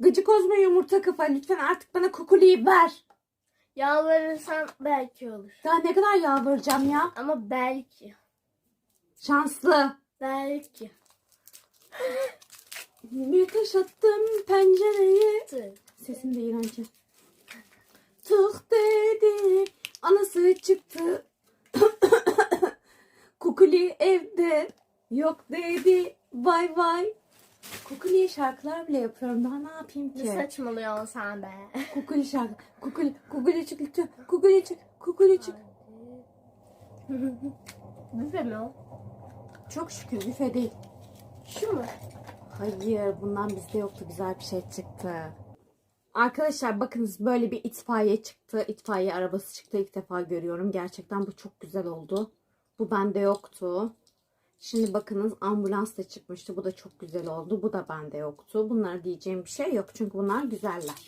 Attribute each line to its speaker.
Speaker 1: Gıcık ozma yumurta kafa lütfen artık bana kukuliyi ver.
Speaker 2: Yalvarırsan belki olur.
Speaker 1: Daha ne kadar yalvaracağım ya.
Speaker 2: Ama belki.
Speaker 1: Şanslı.
Speaker 2: Belki.
Speaker 1: Bir taş attım pencereye. Sesim de iğrenç. Tık dedi. Anası çıktı. Kukuli evde. Yok dedi. Vay vay. Kukuli'ye şarkılar bile yapıyorum. Daha ne yapayım
Speaker 2: Ne
Speaker 1: ki?
Speaker 2: saçmalıyorsun sen be?
Speaker 1: Kukuli şarkı. Kukuli. Kukuli çık lütfen. Kukuli çık. Kukuli çık.
Speaker 2: Büfe mi o?
Speaker 1: Çok şükür büfe değil.
Speaker 2: Şu mu?
Speaker 1: Hayır bundan bizde yoktu. Güzel bir şey çıktı. Arkadaşlar bakınız böyle bir itfaiye çıktı. İtfaiye arabası çıktı. İlk defa görüyorum. Gerçekten bu çok güzel oldu. Bu bende yoktu. Şimdi bakınız ambulans da çıkmıştı. Bu da çok güzel oldu. Bu da bende yoktu. Bunlara diyeceğim bir şey yok. Çünkü bunlar güzeller.